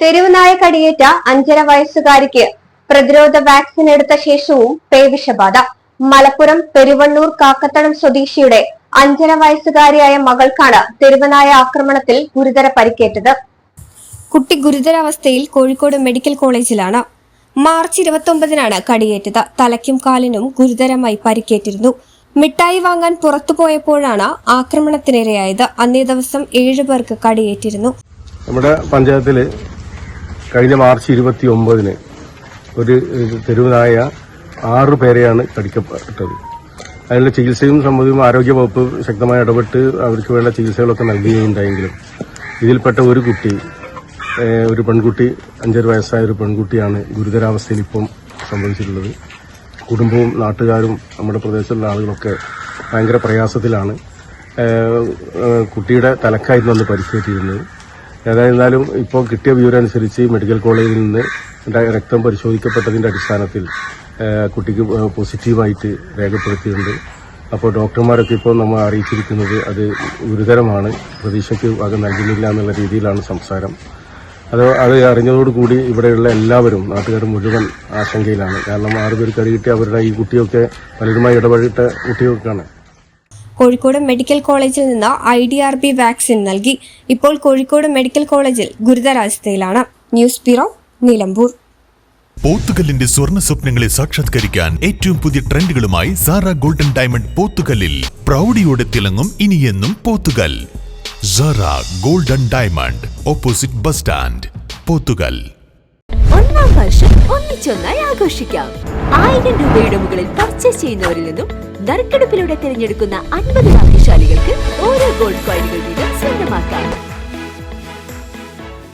തെരുവുനായ കടിയേറ്റ അഞ്ചര വയസ്സുകാരിക്ക് പ്രതിരോധ വാക്സിൻ എടുത്ത ശേഷവും പേവിഷബാധ. മലപ്പുറം പെരുവണ്ണൂർ കാക്കത്തടം സ്വദേശിയുടെ അഞ്ചര വയസ്സുകാരിയായ മകൾക്കാണ് തെരുവനായ ആക്രമണത്തിൽ ഗുരുതര പരിക്കേറ്റത്. കുട്ടി ഗുരുതരാവസ്ഥയിൽ കോഴിക്കോട് മെഡിക്കൽ കോളേജിലാണ്. മാർച്ച് ഇരുപത്തൊമ്പതിനാണ് കടിയേറ്റത്. തലയ്ക്കും കാലിനും ഗുരുതരമായി പരിക്കേറ്റിരുന്നു. മിഠായി വാങ്ങാൻ പുറത്തു പോയപ്പോഴാണ് ആക്രമണത്തിനിരയായത്. അന്നേ ദിവസം ഏഴു പേർക്ക് കടിയേറ്റിരുന്നു. നമ്മുടെ പഞ്ചായത്തിൽ കഴിഞ്ഞ മാർച്ച് ഇരുപത്തി ഒമ്പതിന് ഒരു തെരുവനായ ആറ് പേരെയാണ് കടിക്കപ്പെട്ടത്. അതിനുള്ള ചികിത്സയും സംബന്ധിച്ചും ആരോഗ്യവകുപ്പ് ശക്തമായി ഇടപെട്ട് അവർക്ക് വേണ്ട ചികിത്സകളൊക്കെ നൽകുകയുണ്ടായെങ്കിലും ഇതിൽപ്പെട്ട ഒരു കുട്ടി ഒരു പെൺകുട്ടി അഞ്ചര വയസ്സായ ഒരു പെൺകുട്ടിയാണ് ഗുരുതരാവസ്ഥയിൽ ഇപ്പം സംഭവിച്ചിട്ടുള്ളത്. കുടുംബവും നാട്ടുകാരും നമ്മുടെ പ്രദേശത്തുള്ള ആളുകളൊക്കെ ഭയങ്കര പ്രയാസത്തിലാണ്. കുട്ടിയുടെ തലക്കായിരുന്നു അന്ന് പരിക്കേറ്റിരുന്നത്. ഏതായിരുന്നാലും ഇപ്പോൾ കിട്ടിയ വിവരം അനുസരിച്ച് മെഡിക്കൽ കോളേജിൽ നിന്ന് രക്തം പരിശോധിക്കപ്പെട്ടതിന്റെ അടിസ്ഥാനത്തിൽ കുട്ടിക്ക് പോസിറ്റീവായിട്ട് രേഖപ്പെടുത്തിയിട്ടുണ്ട്. അപ്പോൾ ഡോക്ടർമാരൊക്കെ ഇപ്പോൾ നമ്മൾ അറിയിച്ചിരിക്കുന്നത് അത് ഗുരുതരമാണ്. പ്രതീക്ഷയ്ക്ക് വക നൽകുന്നില്ല എന്നുള്ള രീതിയിലാണ് സംസാരം. അത് അത് അറിഞ്ഞതോടുകൂടി ഇവിടെയുള്ള എല്ലാവരും നാട്ടുകാർ മുഴുവൻ ആശങ്കയിലാണ്. കാരണം ആറുപേർ കടികിട്ടി അവരുടെ ഈ കുട്ടിയൊക്കെ പലരുമായി ഇടപഴകിട്ട കുട്ടികൾക്കാണ് കോഴിക്കോട് മെഡിക്കൽ കോളേജിൽ നിന്ന് I D R B vaccine നൽകി. ഇപ്പോൾ കോഴിക്കോട് മെഡിക്കൽ കോളേജിൽ ഗുരുതരാവസ്ഥയിലാണ്. ന്യൂസ് ബ്യൂറോ നിലമ്പൂർ പോത്തുകല്ലിന്റെ സ്വർണ സ്വപ്നങ്ങളെ സാക്ഷാത്കരിക്കാൻ ഏറ്റവും പുതിയ ട്രെൻഡുകളുമായി സാറ ഗോൾഡൻ ഡയമണ്ട് പോത്തുകല്ലിൽ പ്രൗഢിയോടെ തിളങ്ങും ഇനിയെന്നും Pothukal. Sara golden diamond opposite bus stand Pothukal. ഒന്നാം വർഷം ഒന്നിച്ചൊന്നായി ആഘോഷിക്കാം. ആയിരം രൂപയുടെ മുകളിൽ പർച്ചേസ് ചെയ്യുന്നവരിൽ നിന്നും നറുക്കെടുപ്പിലൂടെ തിരഞ്ഞെടുക്കുന്ന അൻപത് ഭാഗ്യശാലികൾക്ക്